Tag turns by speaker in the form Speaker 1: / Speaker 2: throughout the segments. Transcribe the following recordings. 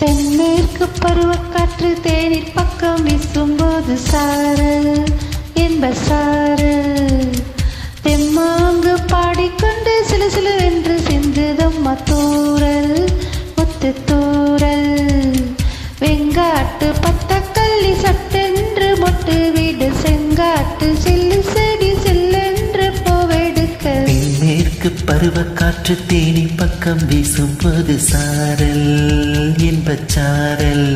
Speaker 1: தென்மேற்கு பருவக்காற்று தேநீர் பக்கம் வீசும்போது சாரல் என்ப சாரல் தெம்மாங்கு பாடிக்கொண்டு சிலு சிலு என்று சிந்துதம் மத்தூரல்
Speaker 2: தென்மேற்கு பருவக்காற்று தேனி பக்கம் வீசும்போது சாரல் இன்பச்சாரல்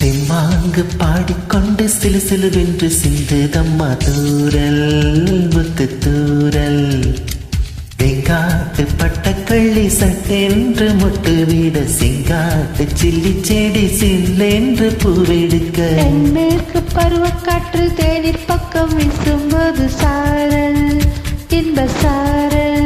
Speaker 2: தெம்மாங்கு பாடிக்கொண்டு சிலு சிலுவென்று சிந்துதம்மா தூரல் முத்து தூரல். வெங்காட்டு பட்டக்கள்ளி சட்டென்று முட்டு வீட சிங்காத்து சில்லி செடி சில்லென்று பூவெடுக்க.
Speaker 1: தென்மேற்கு பருவக்காற்று தேநீர் பக்கம் வீசும்போது சாரல். இன்ப சாரல்.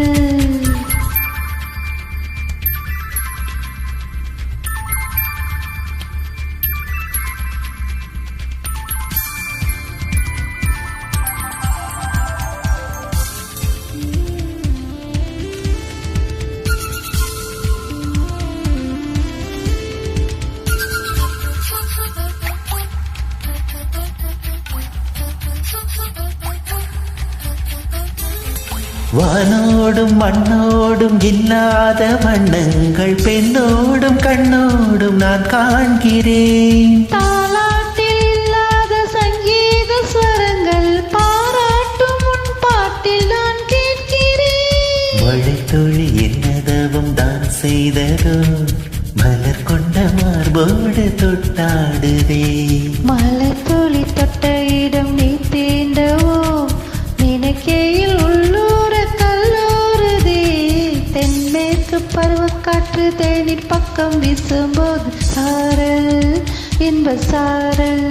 Speaker 2: வானோடும் மண்ணோடும் இல்லாத வண்ணங்கள் பெண்ணோடும் கண்ணோடும் நான் காண்கிறேன்.
Speaker 1: தாலாட்டில் இல்லாத சங்கீத ஸ்வரங்கள் பாராட்டும் உன் பாட்டில் நான் கேட்கிறேன்.
Speaker 2: மழைத்துளி என்னதவும் தான் செய்ததோ மலர் கொண்ட மார்போடு தொட்டாடுதே.
Speaker 1: மலை துளி தொட்ட இடம் நீ தீண்டவோ நினைக்கையில் பக்கம் வீசும்போது சாரல் என்ப சாரல்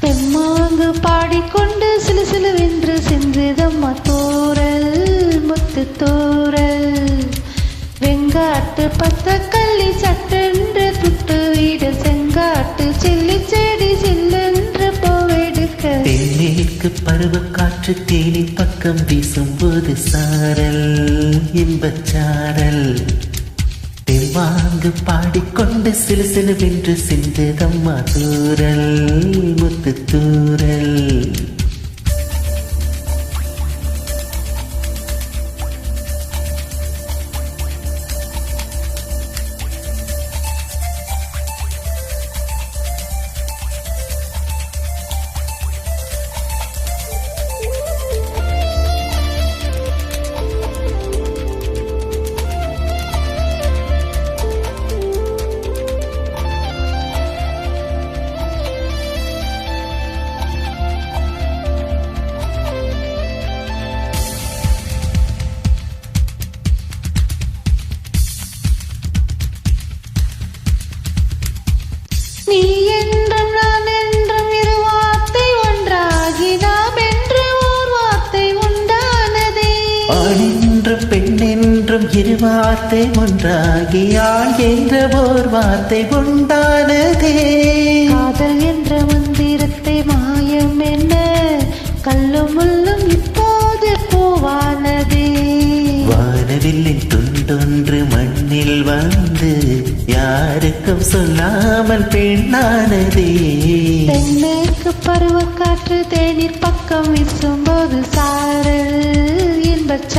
Speaker 1: தெம்மாங்கு பாடிக்கொண்டு சிலு சிலுவென்று சிந்துதம்மா தோரல் முத்து தோரல் வெங்காட்டு பத்த கள்ளி சட்டென்று துட்டு வீடு செங்காட்டு செல்லி செடி செல்லென்று போவெடுக்க.
Speaker 2: தேனிக்கு பருவ காற்று தேனி பக்கம் வீசும்போது சாரல் இன்பச் வாங்கு பாடிக்கொண்டு சிலு சிலுவென்று சிந்துதம்மா தூரல் முத்து தூரல்.
Speaker 1: இரு வார்த்தை ஒன்றாகி
Speaker 2: ஆண் என்ற ஓர் வார்த்தை உண்டானதே.
Speaker 1: காதல் என்ற மந்திரத்தை மாயம் என்ன? கல்லும் முள்ளும் இப்போது பூவானதே.
Speaker 2: வானவில்லின் துண்டொன்று மண்ணில் வந்து யாருக்கும் சொல்லாமல் பெண்ணானதே.
Speaker 1: தென்மேற்கு பருவக்காற்று தேநீர் பக்கம் வீசும்போது சாரல் இன்பச்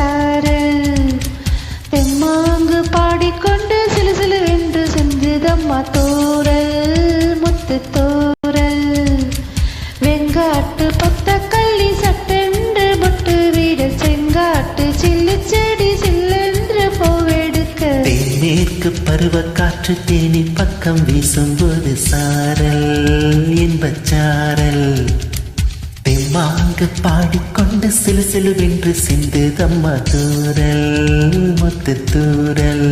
Speaker 1: தூரல் முத்து தூரல். வெங்காட்டு பத்த கள்ளி சட்டென்று முட்டு வீடு செங்காட்டு சில்லு செடி சில்லென்று போவெடுக்க.
Speaker 2: தென்மேற்கு பருவக்காற்று தேனி பக்கம் வீசும்போது சாரல் இன்பச்சாரல். தெம்மாங்கு பாடிக்கொண்டு சிலு சிலுவென்று சிந்து தம்மா தூரல் முத்து தூரல்.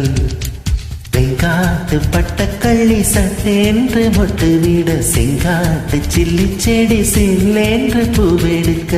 Speaker 2: வெங்காட்டு பட்டக்கள்ளி சட்டென்று மொட்டு விட செங்காத்து சில்லி செடி சில்லென்று பூவெடுக்க